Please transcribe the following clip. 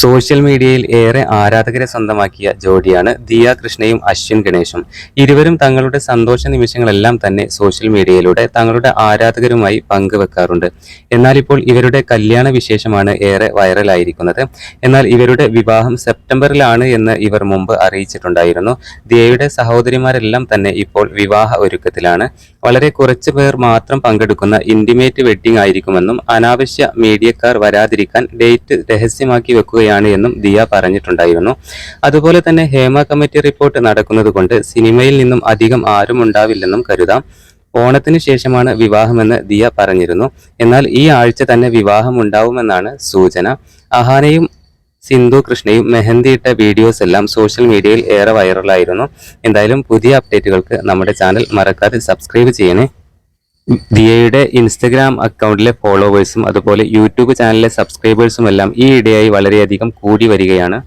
Social മീഡിയയിൽ ഏറെ ആരാധകരെ സ്വന്തമാക്കിയ ജോഡിയാണ് ദിയ കൃഷ്ണയും അശ്വിൻ ഗണേശും. ഇരുവരും തങ്ങളുടെ സന്തോഷ നിമിഷങ്ങളെല്ലാം തന്നെ സോഷ്യൽ മീഡിയയിലൂടെ തങ്ങളുടെ ആരാധകരുമായി പങ്കുവെക്കാറുണ്ട്. എന്നാൽ ഇപ്പോൾ ഇവരുടെ കല്യാണ വിശേഷമാണ് ഏറെ വൈറലായിരിക്കുന്നത്. എന്നാൽ ഇവരുടെ വിവാഹം സെപ്റ്റംബറിലാണ് എന്ന് ഇവർ മുമ്പ് അറിയിച്ചിട്ടുണ്ടായിരുന്നു. ദിയയുടെ സഹോദരിമാരെല്ലാം തന്നെ ഇപ്പോൾ വിവാഹ ഒരുക്കത്തിലാണ്. വളരെ കുറച്ച് പേർ മാത്രം പങ്കെടുക്കുന്ന ഇന്റിമേറ്റ് വെഡ്ഡിംഗ് ആയിരിക്കുമെന്നും അനാവശ്യ മീഡിയക്കാർ വരാതിരിക്കാൻ ഡേറ്റ് രഹസ്യമാക്കി വെക്കുകയാണ് എന്നും ദിയ പറഞ്ഞിട്ടുണ്ടായിരുന്നു. അതുപോലെ തന്നെ ഹേമ കമ്മിറ്റി റിപ്പോർട്ട് നടക്കുന്നത് കൊണ്ട് സിനിമയിൽ നിന്നും അധികം ആരും ഉണ്ടാവില്ലെന്നും കരുതാം. ഓണത്തിന് ശേഷമാണ് വിവാഹമെന്ന് ദിയ പറഞ്ഞിരുന്നു. എന്നാൽ ഈ ആഴ്ച തന്നെ വിവാഹം ഉണ്ടാവുമെന്നാണ് സൂചന. അഹാനയും സിന്ധു കൃഷ്ണയും മെഹന്തി ഇട്ട വീഡിയോസ് എല്ലാം സോഷ്യൽ മീഡിയയിൽ ഏറെ വൈറലായിരുന്നു എന്തായാലും പുതിയ അപ്ഡേറ്റുകൾക്ക് നമ്മുടെ ചാനൽ മറക്കാതെ സബ്സ്ക്രൈബ് ചെയ്യണേ. ദിയയുടെ ഇൻസ്റ്റഗ്രാം അക്കൗണ്ടിലെ ഫോളോവേഴ്സും അതുപോലെ യൂട്യൂബ് ചാനലിലെ സബ്സ്ക്രൈബേഴ്സും എല്ലാം ഈ ഇടയായി വളരെയധികം കൂടി വരികയാണ്.